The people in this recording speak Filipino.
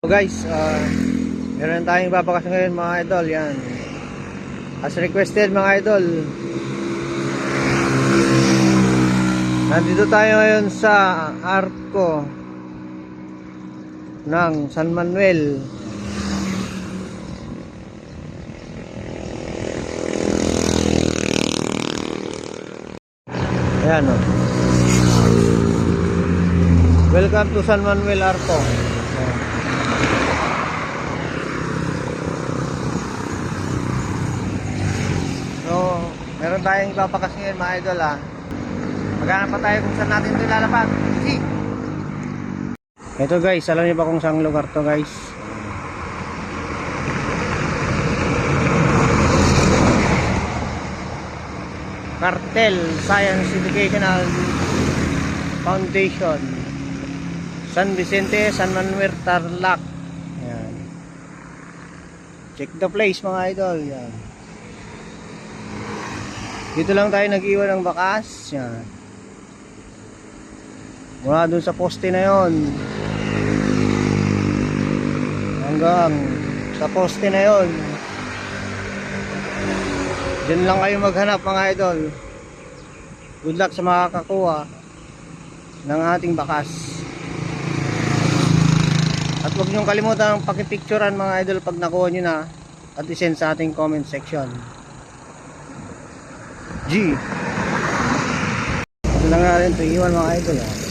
So guys, uh, meron tayong ipapakas ngayon mga idol, yan. As requested mga idol. Nandito tayo ngayon sa Arco ng San Manuel. Ayan o. Welcome to San Manuel Arco. Ayan. So, meron tayong ipapakas ngayon mga idol ha. Maghanap pa tayo kung saan natin ito ilalapag. Si! Ito guys, alam niyo ba kung saan lugar to guys? Cartel Science Educational Foundation San Vicente, San Manuel, Tarlac Ayan. Check the place mga idol Yan. Dito lang tayo nag-iwan ng bakas Yan. Mula dun sa poste na yon hanggang sa poste na yon Diyan lang kayo maghanap mga idol. Good luck sa makakakuha ng ating bakas. At huwag niyong kalimutan pakipicturean mga idol pag nakuha niyo na at isend sa ating comment section. G. Ito lang natin ito iwan mga idol. ah.